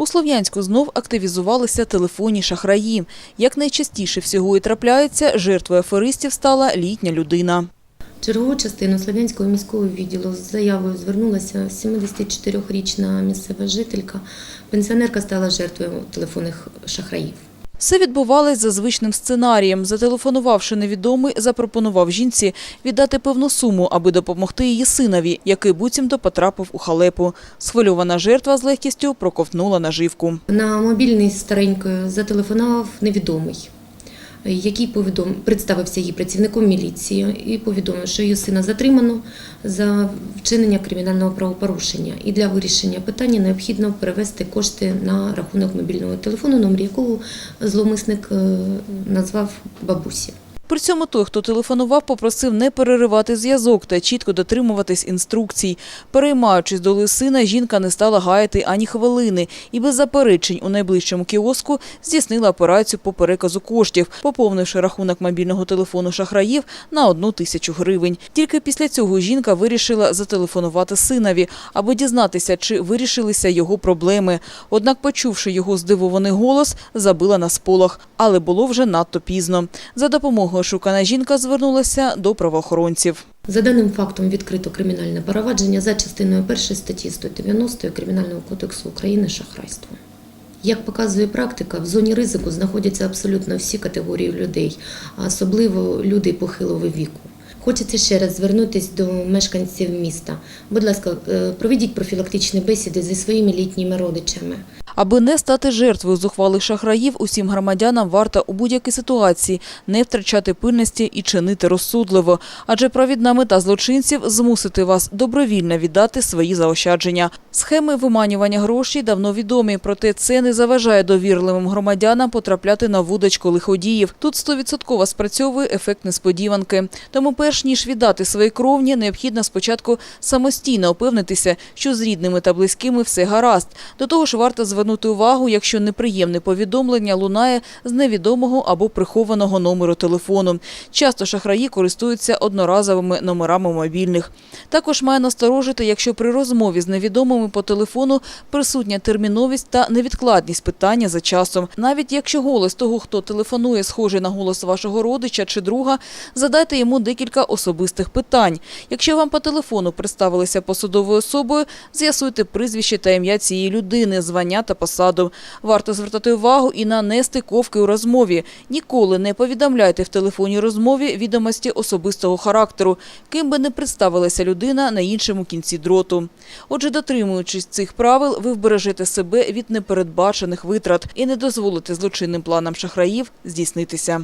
У Слов'янську знов активізувалися телефонні шахраї. Як найчастіше всього і трапляється, жертвою аферистів стала літня людина. Чергову частину Слов'янського міського відділу з заявою звернулася 74-річна місцева жителька. Пенсіонерка стала жертвою телефонних шахраїв. Все відбувалось за звичним сценарієм. Зателефонувавши невідомий, запропонував жінці віддати певну суму, аби допомогти її синові, який буцімто потрапив у халепу. Схвильована жертва з легкістю проковтнула наживку. На мобільний старенько зателефонував невідомий, який повідом... представився її працівником міліції і повідомив, що її сина затримано за вчинення кримінального правопорушення. І для вирішення питання необхідно перевести кошти на рахунок мобільного телефону, номер якого зловмисник е, назвав бабусі. При цьому той, хто телефонував, попросив не переривати зв'язок та чітко дотримуватись інструкцій. Переймаючись долею сина, жінка не стала гаяти ані хвилини і без заперечень у найближчому кіоску здійснила операцію по переказу коштів, поповнивши рахунок мобільного телефону шахраїв на одну тисячу гривень. Тільки після цього жінка вирішила зателефонувати синові, аби дізнатися, чи вирішилися його проблеми. Однак, почувши його здивований голос, забила на сполох, але було вже надто пізно. За допомогою шукана жінка звернулася до правоохоронців. За даним фактом відкрито кримінальне провадження за частиною 1 статті 190 Кримінального кодексу України шахрайство. Як показує практика, в зоні ризику знаходяться абсолютно всі категорії людей, а особливо люди похилого віку. Хочеться ще раз звернутися до мешканців міста. Будь ласка, е, проведіть профілактичні бесіди зі своїми літніми родичами. Аби не стати жертвою зухвалих шахраїв, усім громадянам варто у будь-якій ситуації не втрачати пильності і чинити розсудливо. Адже провідна мета злочинців – змусити вас добровільно віддати свої заощадження. Схеми виманювання грошей давно відомі, проте це не заважає довірливим громадянам потрапляти на вудочку лиходіїв. Тут стовідсотково спрацьовує ефект несподіванки. Тому перш ніж віддати свої кровні, необхідно спочатку самостійно опевнитися, що з рідними та близькими все гаразд. До того ж варто звернути увагу, якщо неприємне повідомлення лунає з невідомого або прихованого номеру телефону. Часто шахраї користуються одноразовими номерами мобільних. Також має насторожити, якщо при розмові з невідомими по телефону присутня терміновість та невідкладність питання за часом. Навіть якщо голос того, хто телефонує, схожий на голос вашого родича чи друга, задайте йому декілька особистих питань. Якщо вам по телефону представилися посадовою особою, з'ясуйте прізвище та ім'я цієї людини, звання та посаду. Варто звертати увагу і на нестиковки у розмові. Ніколи не повідомляйте в телефонній розмові відомості особистого характеру, ким би не представилася людина на іншому кінці дроту. Отже, дотримуючись цих правил, ви вбережете себе від непередбачених витрат і не дозволите злочинним планам шахраїв здійснитися.